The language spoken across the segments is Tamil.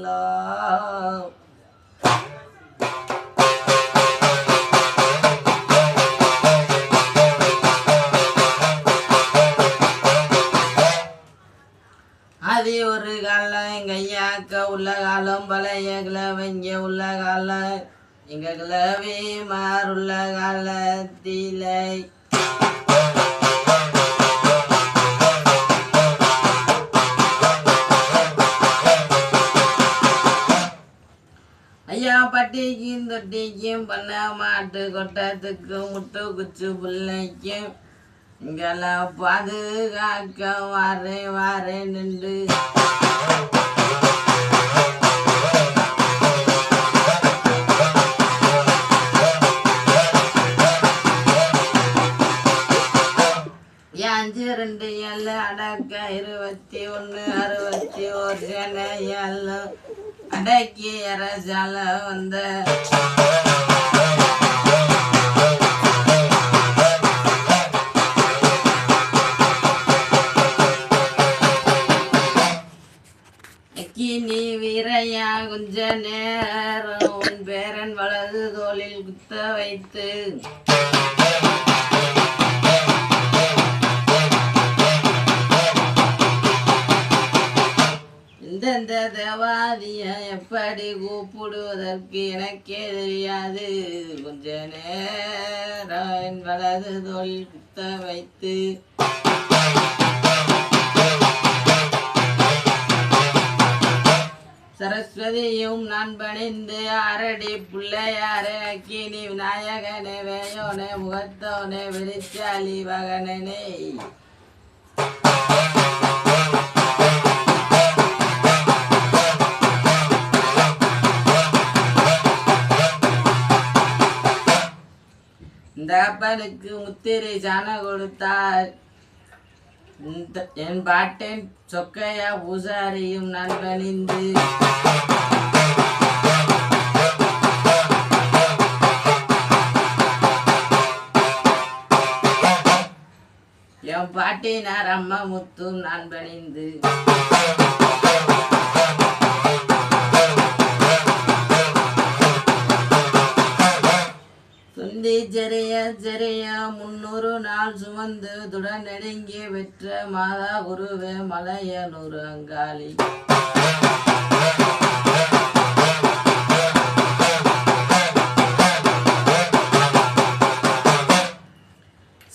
எல்லாம் அது ஒரு காலம் கையாக்க உள்ள காலம் பழைய கிழவங்க உள்ள காலம். எங்க கிழவி மாறுள்ள காலத்திலை பட்டிக்கும் தொட்டிக்கும் பண்ண மாட்டு கொட்டத்துக்கும் முட்டு குச்சு பிள்ளைக்கும் இங்கெல்லாம் பாதுகாக்க வாரேன் வாரேன் நின்று. அஞ்சு ரெண்டு ஏழு அடக்க இருபத்தி ஒன்று அறுபத்தி ஒரு ஏழு. அடக்கி அரசால வந்த நீ வீரையா கொஞ்ச நேரம் உன் பேரன் வலது தோளில் குத்த வைத்து. கூப்பிடுவதற்கு எனக்கே தெரியாது. கொஞ்ச நேரம் வலது தோளில் குத்த வைத்து. சரஸ்வதியும் நான் பணிந்து அரடி பிள்ளையாரே அக்கினி விநாயகனே வேயோனே முகத்தோனே வெளிச்சாலி வகனனே இந்த முத்திரை சாண கொடுத்தார். என் பாட்டேன் சொக்கையா பூசாரியும் நான் பணிந்து என் பாட்டினார் அம்மா முத்தும் நான் பணிந்து துந்தி ஜெரிய ஜெரிய முன்னூறு நாள் சுமந்து துடன் நெடுங்கி வெற்ற மாதா குருவே மலையனூறு அங்காளி.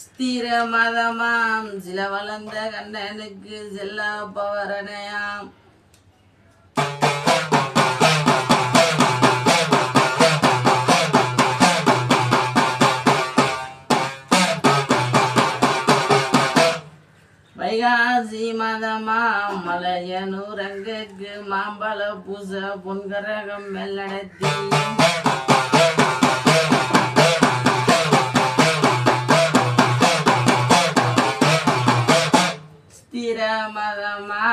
ஸ்திர மதமாம் சில வளர்ந்த கண்ணனுக்கு செல்ல பவரணையாம் வைகாசி மதமாம் மலையனூரங்குக்கு மாம்பழ பூச பொன்கரகம் வெள்ளடத்தி ஸ்திர மதமா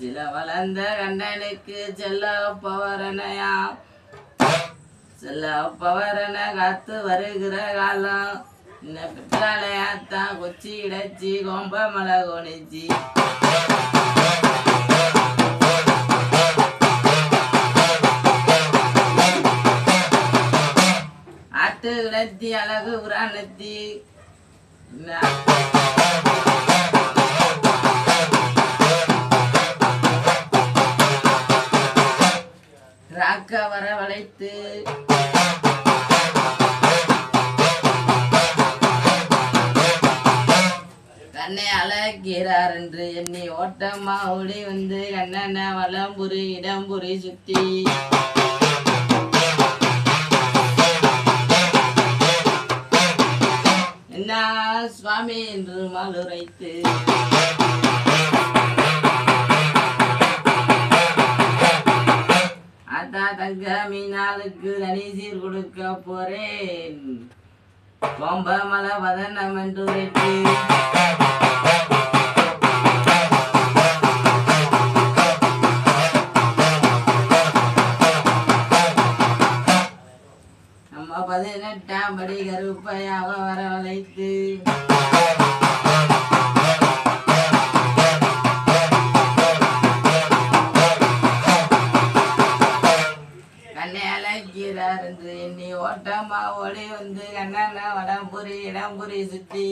சில வளர்ந்த கண்ணனுக்கு செல்ல பவரணையாம் செல்ல பவரனை காத்து வருகிற காலம். இந்த பிற்காலையாத்தான் கொச்சி இடச்சி கொம்ப மலை கொணிச்சி ஆட்டு இடத்தி அழகு புராணத்தி ராக்க வரவழைத்து கண்ணை அழகிறார் என்று என்னை ஓட்டமா ஓடி வந்து கண்ணன வலம்புரி இடம்புரி சுத்தி. என்ன சுவாமி என்று மலுரைத்து அத்தா தங்க மீனாளுக்கு தனி சீர் கொடுக்க போறேன். கொம்பமல வதனம் என்று உரைத்து நம்ம பதினெட்டாம் படி கருப்பையாக வரவழைத்து. வா ஓடி வந்து கண்ணாண்ணா வடாம்பூரி இடாம்பூரி சுற்றி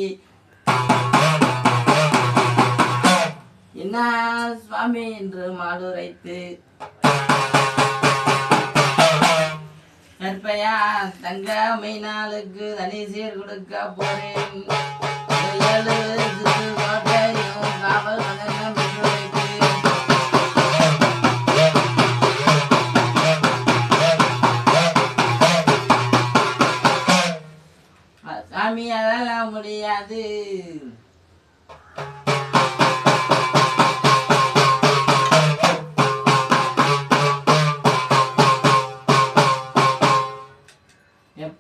என்ன சுவாமி என்று மாடுரைத்து கற்பையா தங்க மீனாளுக்கு தனி சீர் கொடுக்க போறேன்.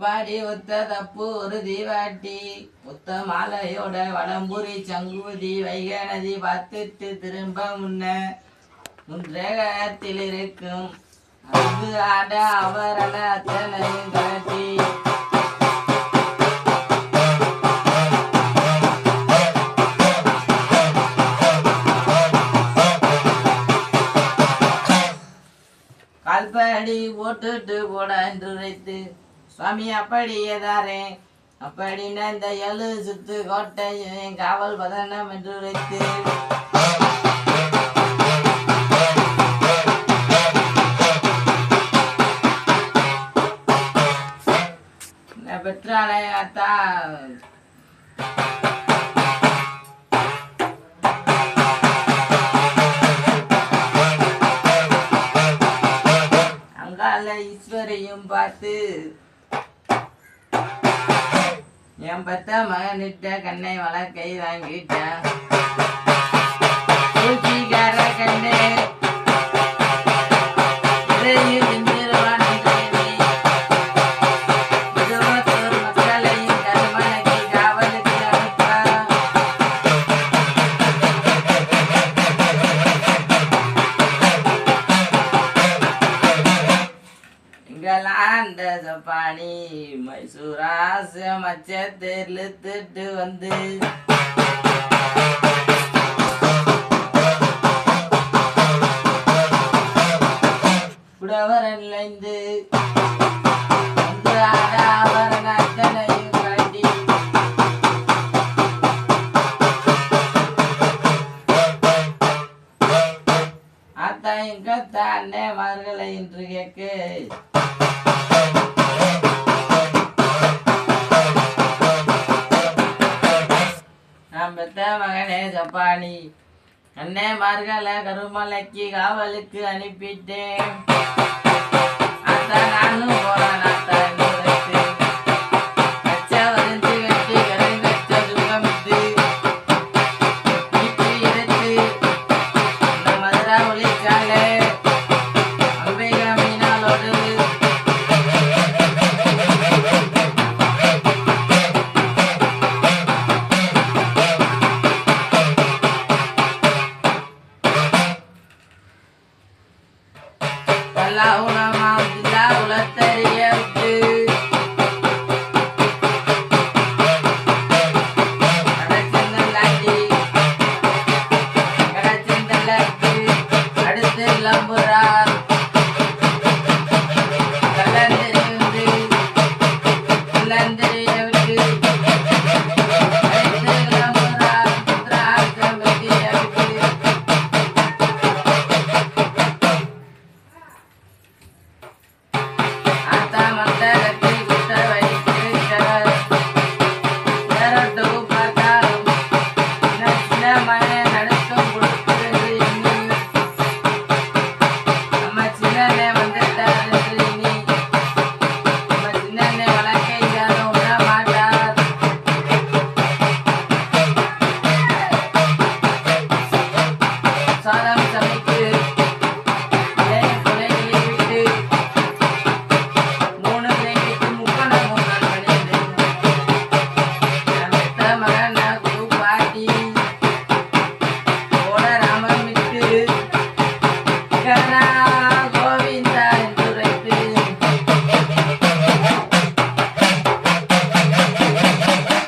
எப்பாடி ஒத்த தப்பு ஒரு தீவாட்டி. உத்த மாலையோட வடம்புரி சங்குதி வைகை நதி பார்த்துட்டு திரும்ப முன்ன. முன்றகத்தில் இருக்கும் அது ஆட அவரல அத்தனையும் காட்டி. கால்படி போட்டுட்டு போட என்று உரைத்து சுவாமி அப்படியே தாரேன் அப்படின்னா இந்த எழு சுத்து கோட்டை காவல் பதனம் என்று உரைத்து நான் பெற்றாலே அங்கால ஈஸ்வரையும் பார்த்து என் பத்த மகனிட்ட கண்ணை வழக்கை வாங்கிட்டேன். பூச்சிக்கார கண்ணே மைசூராச மச்சத்தில் இழுத்துட்டு வந்து. புடவரன் இணைந்து வந்து ஆட அவரன் அத்தனையும் என்று கேட்க. ஜப்பானி. அண்ணே மார்கல கருமலைக்கு காவலுக்கு அனுப்பிட்டேன். அத்தா நானும் போறேன் அத்தா